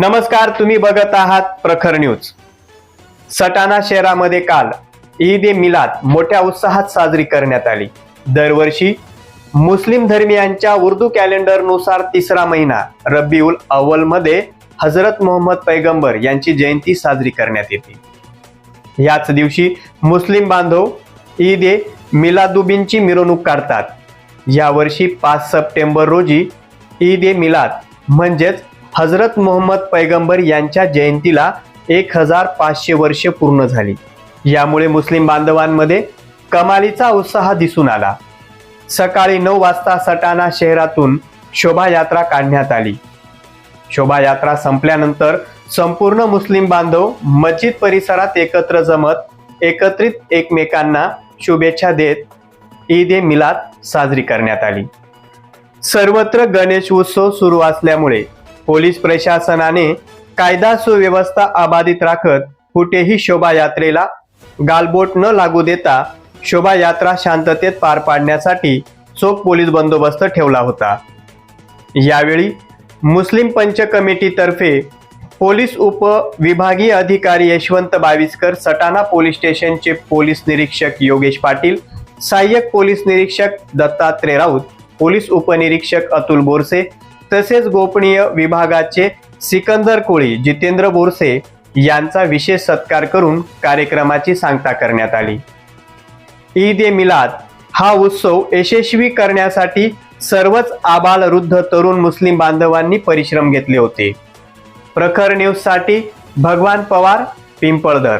नमस्कार तुम्ही बघत आहात प्रखर न्यूज. सटाणा शहरामध्ये काल ईद ए मिलाद मोठ्या उत्साहात साजरी करण्यात आली. दरवर्षी मुस्लिम धर्मियांच्या उर्दू कॅलेंडरनुसार तिसरा महिना रब्बीउल अव्वलमध्ये हजरत मोहम्मद पैगंबर यांची जयंती साजरी करण्यात येते. याच दिवशी मुस्लिम बांधव ईद ए मिलादुबीनची मिरवणूक काढतात. यावर्षी पाच सप्टेंबर रोजी ईद ए मिलाद म्हणजेच हजरत मोहम्मद पैगंबर यांच्या जयंतीला एक हजार पाचशे वर्षे पूर्ण झाली. यामुळे मुस्लिम बांधवांमध्ये कमालीचा उत्साह दिसून आला. सकाळी नऊ वाजता सटाणा शहरातून शोभायात्रा काढण्यात आली. शोभायात्रा संपल्यानंतर संपूर्ण मुस्लिम बांधव मस्जिद परिसरात एकत्र जमत एकत्रित एकमेकांना शुभेच्छा देत ईद ए मिलाद साजरी करण्यात आली. सर्वत्र गणेश उत्सव सुरू असल्यामुळे पोलीस प्रशासनाने कायदा सुव्यवस्था अबाधित राखत कुठेही शोभायात्रेला गालबोट न लागू देता शोभायात्रा शांततेत पार पाडण्यासाठी चोख पोलीस बंदोबस्त ठेवला होता. यावेळी मुस्लिम पंच कमिटीतर्फे पोलीस उप विभागीय अधिकारी यशवंत बाविस्कर सटाणा पोलीस स्टेशनचे पोलीस निरीक्षक योगेश पाटील सहाय्यक पोलीस निरीक्षक दत्तात्रय राऊत पोलीस उपनिरीक्षक अतुल बोरसे तसेच गोपनीय विभागाचे सिकंदर कोळी जितेंद्र बोरसे यांचा विशेष सत्कार करून कार्यक्रमाची सांगता करण्यात आली. ईद ए मिलाद हा उत्सव यशस्वी करण्यासाठी सर्वच आबालवृद्ध तरुण मुस्लिम बांधवांनी परिश्रम घेतले होते. प्रखर न्यूजसाठी भगवान पवार पिंपळदर.